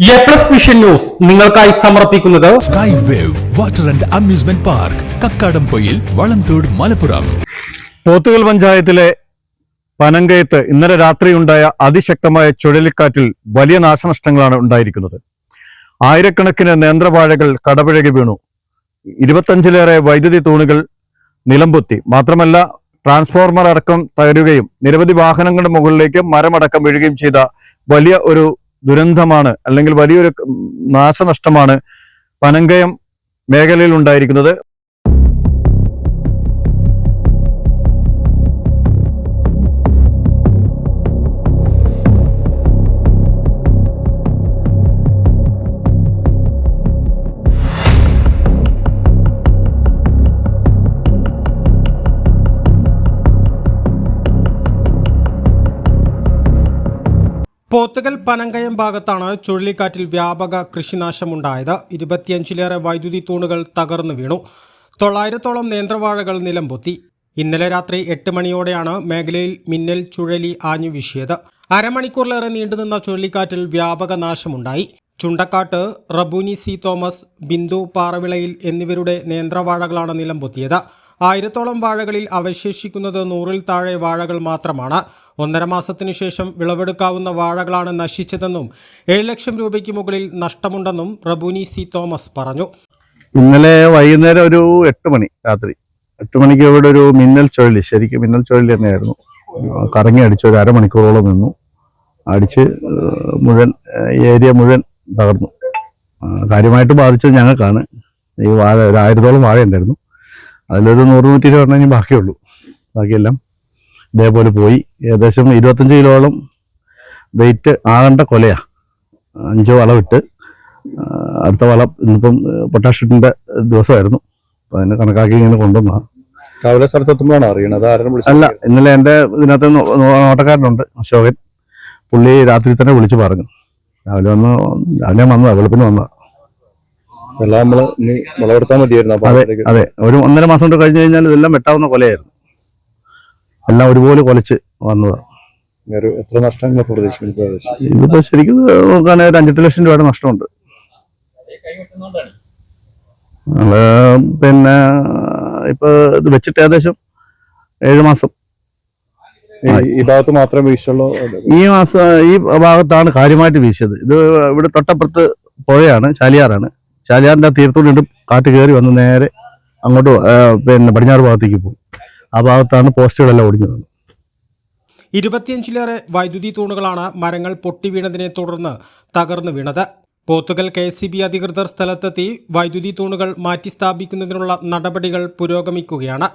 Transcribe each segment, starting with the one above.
A plus vision news നിങ്ങൾക്കായി സമർപ്പിക്കുന്നത് sky wave water and amusement park Kakkadampoyil Valamthode Malappuram Pothukal പഞ്ചായത്തിലെ പനങ്കയത്ത് ഇന്നലെ രാത്രിയുണ്ടായ അതിശക്തമായ ചുഴലിക്കാറ്റിൽ വലിയ നാശനഷ്ടങ്ങളാണ് ഉണ്ടായിരിക്കുന്നത്. ആയിരക്കണക്കിന് നേന്ത്രവാഴകൾ കടപുഴകി വീണു. ഇരുപത്തഞ്ചിലേറെ വൈദ്യുതി തൂണുകൾ നിലംപൊത്തി. മാത്രമല്ല ട്രാൻസ്ഫോർമർ അടക്കം തകരുകയും നിരവധി വാഹനങ്ങളുടെ മുകളിലേക്ക് മരമടക്കം വീഴുകയും ചെയ്ത വലിയ ഒരു ദുരന്തമാണ് അല്ലെങ്കിൽ വലിയൊരു നാശനഷ്ടമാണ് പനങ്കയം മേഖലയിൽ ഉണ്ടായിരിക്കുന്നത് പോത്തുകൽ പനങ്കയം ഭാഗത്താണ് ചുഴലിക്കാറ്റിൽ വ്യാപക കൃഷിനാശമുണ്ടായത്. ഇരുപത്തിയഞ്ചിലേറെ വൈദ്യുതി തൂണുകൾ തകർന്നു വീണു. തൊള്ളായിരത്തോളം നേന്ത്രവാഴകൾ നിലംപൊത്തി. ഇന്നലെ രാത്രി എട്ട് മണിയോടെയാണ് മേഖലയിൽ മിന്നൽ ചുഴലി ആഞ്ഞു വീശിയത്. അരമണിക്കൂറിലേറെ നീണ്ടുനിന്ന ചുഴലിക്കാറ്റിൽ വ്യാപക നാശമുണ്ടായി. ചുണ്ടക്കാട്ട് റബൂനി സി തോമസ് ബിന്ദു പാറവിളയിൽ എന്നിവരുടെ നേന്ത്രവാഴകളാണ് നിലംപൊത്തിയത്. ആയിരത്തോളം വാഴകളിൽ അവശേഷിക്കുന്നത് നൂറിൽ താഴെ വാഴകൾ മാത്രമാണ്. ഒന്നര മാസത്തിനു ശേഷം വിളവെടുക്കാവുന്ന വാഴകളാണ് നശിച്ചതെന്നും ഏഴ് ലക്ഷം രൂപയ്ക്ക് മുകളിൽ നഷ്ടമുണ്ടെന്നും റബുനി സി തോമസ് പറഞ്ഞു. ഇന്നലെ വൈകുന്നേരം ഒരു എട്ട് മണി രാത്രി എട്ട് മണിക്ക് ഇവിടെ ഒരു മിന്നൽ ചുഴലി ശരിക്കും മിന്നൽ ചുഴലി തന്നെയായിരുന്നു. കറങ്ങി അടിച്ച് ഒരു അരമണിക്കൂറോളം നിന്നു. അടിച്ച് മുഴുവൻ ഏരിയ മുഴുവൻ തകർന്നു. കാര്യമായിട്ട് ബാധിച്ചത് ഞങ്ങൾക്കാണ്. ഈ വാഴ ഒരു ആയിരത്തോളം വാഴ ഉണ്ടായിരുന്നു അതിലൊരു നൂറ് നൂറ്റി ഇരുപത് എണ്ണം ബാക്കിയുള്ളൂ. ബാക്കിയെല്ലാം ഇതേപോലെ പോയി. ഏകദേശം ഇരുപത്തഞ്ച് കിലോളം വെയിറ്റ് ആകേണ്ട കൊലയാ. അഞ്ച് വളമിട്ട് അടുത്ത വളം ഇന്നിപ്പം പൊട്ടാഷ്യത്തിന്റെ ദിവസമായിരുന്നു. അപ്പം അതിനെ കണക്കാക്കി ഇങ്ങനെ കൊണ്ടുവന്നാ. രാവിലെ സ്ഥലത്തെത്തുമ്പോഴാണ് അറിയണത്? അല്ല ഇന്നലെ എന്റെ ഇതിനകത്ത് നോട്ടക്കാരനുണ്ട് അശോകൻ. പുള്ളി രാത്രി തന്നെ വിളിച്ചു പറഞ്ഞു. രാവിലെ വന്ന് രാവിലെ വന്നതാണ് വെളുപ്പിന് വന്നതാ നമ്മൾ ഇനി വിളവെടുത്താൽ മതിയായിരുന്നു അപ്പൊ അതെ അതെ. ഒരു ഒന്നര മാസം കൊണ്ട് കഴിഞ്ഞു കഴിഞ്ഞാൽ ഇതെല്ലാം വെട്ടാവുന്ന കൊലയായിരുന്നു. എല്ലാം ഒരുപോലെ കൊലച്ച് വന്നതാണ് ഒരു എത്ര നഷ്ടങ്ങൾ പ്രതീക്ഷിക്കുന്നു ഏകദേശം? ഇതിപ്പോ ശരിക്കും നോക്കുകയാണെങ്കിൽ ഒരു അഞ്ചെട്ട് ലക്ഷം രൂപയുടെ നഷ്ടമുണ്ട്. നമ്മൾ പിന്നെ ഇപ്പൊ ഇത് വെച്ചിട്ട് ഏകദേശം ഏഴ് മാസം. ഈ- ഈ ഭാഗത്ത് മാത്രമേ വീശുള്ളൂ? ഈ മാസം ഈ ഭാഗത്താണ് കാര്യമായിട്ട് വീശിയത് ഇത് ഇവിടെ തൊട്ടപ്പുറത്ത് പുഴയാണ് ചാലിയാറാണ്. ചാലിയാറിന്റെ തീരത്തോട് കാറ്റ് കയറി വന്ന് നേരെ അങ്ങോട്ട് പിന്നെ പടിഞ്ഞാറ് ഭാഗത്തേക്ക് പോയി. ആ ഭാഗത്താണ് പോസ്റ്റുകളെല്ലാം ഒടിഞ്ഞു വന്നത് ഇരുപത്തിയഞ്ചിലേറെ വൈദ്യുതി തൂണുകളാണ് മരങ്ങൾ പൊട്ടി വീണതിനെ തുടർന്ന് തകർന്നു വീണത്. Pothukal K S C B അധികൃതർ സ്ഥലത്തെത്തി വൈദ്യുതി തൂണുകൾ മാറ്റി സ്ഥാപിക്കുന്നതിനുള്ള നടപടികൾ പുരോഗമിക്കുകയാണ്.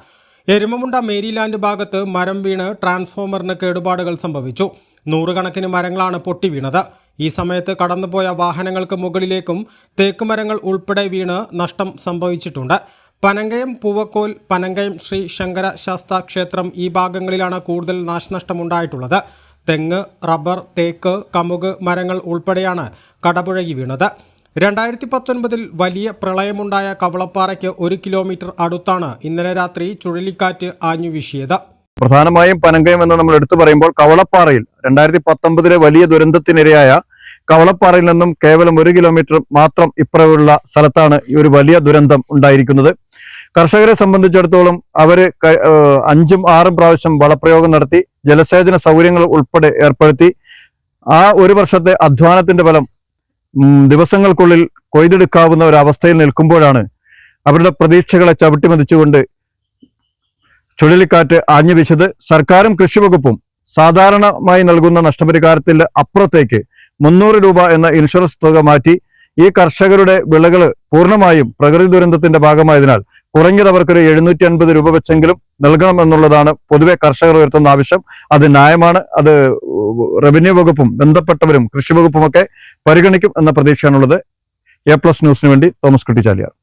എരുമമുണ്ട മേരിലാൻഡ് ഭാഗത്ത് മരം വീണ് ട്രാൻസ്ഫോമറിന് കേടുപാടുകൾ സംഭവിച്ചു. നൂറുകണക്കിന് മരങ്ങളാണ് പൊട്ടി വീണത്. ഈ സമയത്ത് കടന്നുപോയ വാഹനങ്ങൾക്ക് മുകളിലേക്കും തേക്കുമരങ്ങൾ ഉൾപ്പെടെ വീണ് നഷ്ടം സംഭവിച്ചിട്ടുണ്ട്. പനങ്കയം പൂവക്കോൽ പനങ്കയം ശ്രീ ശങ്കര ശാസ്ത ക്ഷേത്രം ഈ ഭാഗങ്ങളിലാണ് കൂടുതൽ നാശനഷ്ടമുണ്ടായിട്ടുള്ളത്. തെങ്ങ് റബ്ബർ തേക്ക് കമുക് മരങ്ങൾ ഉൾപ്പെടെയാണ് കടപുഴകി വീണത്. രണ്ടായിരത്തി പത്തൊൻപതിൽ വലിയ പ്രളയമുണ്ടായ കവളപ്പാറയ്ക്ക് ഒരു കിലോമീറ്റർ അടുത്താണ് ഇന്നലെ രാത്രി ചുഴലിക്കാറ്റ് ആഞ്ഞു വീശിയത് പ്രധാനമായും പനങ്കയം എന്ന് നമ്മൾ എടുത്തു പറയുമ്പോൾ കവളപ്പാറയിൽ രണ്ടായിരത്തി പത്തൊമ്പതിലെ വലിയ ദുരന്തത്തിനിരയായ കവളപ്പാറയിൽ നിന്നും കേവലം ഒരു കിലോമീറ്റർ മാത്രം ഇപ്പുറമുള്ള സ്ഥലത്താണ് ഈ ഒരു വലിയ ദുരന്തം ഉണ്ടായിരിക്കുന്നത്. കർഷകരെ സംബന്ധിച്ചിടത്തോളം അവർ അഞ്ചും ആറും പ്രാവശ്യം വളപ്രയോഗം നടത്തി ജലസേചന സൗകര്യങ്ങൾ ഉൾപ്പെടെ ഏർപ്പെടുത്തി. ആ ഒരു വർഷത്തെ അധ്വാനത്തിന്റെ ഫലം ദിവസങ്ങൾക്കുള്ളിൽ കൊയ്തെടുക്കാവുന്ന ഒരു അവസ്ഥയിൽ നിൽക്കുമ്പോഴാണ് അവരുടെ പ്രതീക്ഷകളെ ചവിട്ടിമതിച്ചുകൊണ്ട് ചുഴലിക്കാറ്റ് ആഞ്ഞു വീശത് സർക്കാരും കൃഷിവകുപ്പും സാധാരണമായി നൽകുന്ന നഷ്ടപരിഹാരത്തിന്റെ അപ്പുറത്തേക്ക് മുന്നൂറ് രൂപ എന്ന ഇൻഷുറൻസ് തുക മാറ്റി ഈ കർഷകരുടെ വിളകൾ പൂർണമായും പ്രകൃതി ദുരന്തത്തിന്റെ ഭാഗമായതിനാൽ കുറഞ്ഞത് അവർക്കൊരു എഴുന്നൂറ്റി അൻപത് രൂപ വെച്ചെങ്കിലും നൽകണം എന്നുള്ളതാണ് പൊതുവെ കർഷകർ ഉയർത്തുന്ന ആവശ്യം. അത് ന്യായമാണ്. അത് റവന്യൂ വകുപ്പും ബന്ധപ്പെട്ടവരും കൃഷി വകുപ്പുമൊക്കെ പരിഗണിക്കും എന്ന പ്രതീക്ഷയാണുള്ളത്. എ പ്ലസ് ന്യൂസിന് വേണ്ടി Thomas Kuttichaliyar.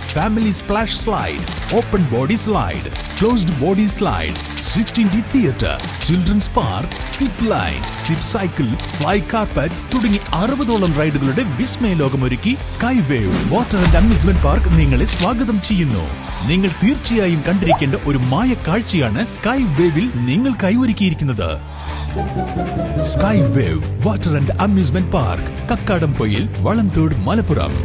splash slide open body slide closed body slide sixteen D theatre children's park zip line zip cycle fly carpet തുടങ്ങി അറുപതോളം റൈഡുകളുടെ വിസ്മയ ലോകമൊരുക്കി sky wave water and amusement park നിങ്ങളെ സ്വാഗതം ചെയ്യുന്നു. നിങ്ങൾ തീർച്ചയായും കണ്ടിരിക്കേണ്ട ഒരു മായ കാഴ്ചയാണ് സ്കൈ വേവിൽ നിങ്ങൾ കൈവരുക്കിയിരിക്കുന്നത്. Sky wave water and amusement park Kakkadampoyil Valamthode Malappuram.